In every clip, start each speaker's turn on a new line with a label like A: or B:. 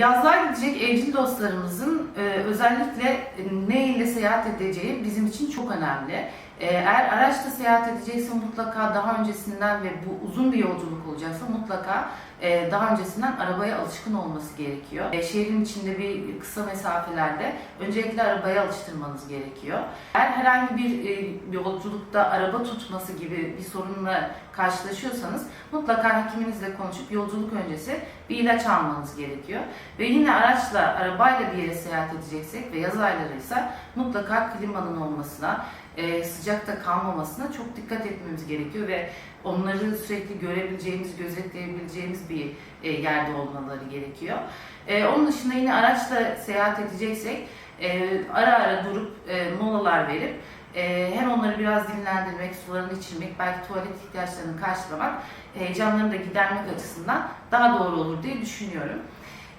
A: Yazlığa gidecek evcil dostlarımızın e, özellikle ne ile seyahat edeceği bizim için çok önemli. E, eğer araçla seyahat edecekse mutlaka daha öncesinden ve bu uzun bir yolculuk olacaksa mutlaka e, daha öncesinden arabaya alışkın olması gerekiyor. E, şehrin içinde bir kısa mesafelerde öncelikle arabaya alıştırmanız gerekiyor. Eğer herhangi bir e, yolculukta araba tutması gibi bir sorunla karşılaşıyorsanız mutlaka hekiminizle konuşup yolculuk öncesi bir ilaç almanız gerekiyor. Ve yine araçla, arabayla bir yere seyahat edeceksek ve yaz aylarıysa mutlaka klimanın olmasına, e, sıcakta kalmamasına çok dikkat etmemiz gerekiyor ve onları sürekli görebileceğimiz, gözetleyebileceğimiz bir e, yerde olmaları gerekiyor. E, onun dışında yine araçla seyahat edeceksek e, ara ara durup molalar verip hem onları biraz dinlendirmek, sularını içirmek, belki tuvalet ihtiyaçlarını karşılamak, heyecanlarını da gidermek açısından daha doğru olur diye düşünüyorum.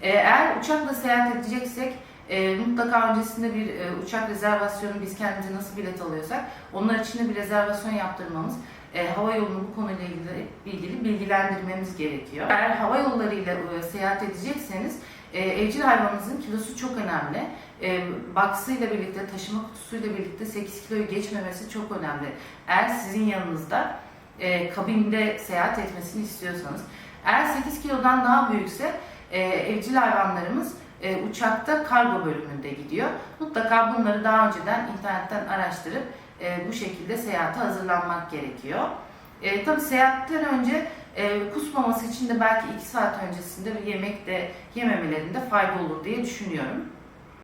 A: Eğer uçakla seyahat edeceksek e, mutlaka öncesinde bir e, uçak rezervasyonu biz kendimize nasıl bilet alıyorsak onlar için de bir rezervasyon yaptırmamız e, hava yolunu bu konuyla ilgili, ilgili bilgilendirmemiz gerekiyor. Eğer hava yollarıyla e, seyahat edecekseniz e, evcil hayvanınızın kilosu çok önemli. E, baksıyla birlikte, taşıma kutusuyla birlikte 8 kiloyu geçmemesi çok önemli. Eğer sizin yanınızda e, kabinde seyahat etmesini istiyorsanız. Eğer 8 kilodan daha büyükse e, evcil hayvanlarımız e, uçakta kargo bölümünde gidiyor. Mutlaka bunları daha önceden internetten araştırıp e, bu şekilde seyahate hazırlanmak gerekiyor. E, tabii seyahatten önce e, kusmaması için de belki 2 saat öncesinde bir yemek de yememelerinde fayda olur diye düşünüyorum.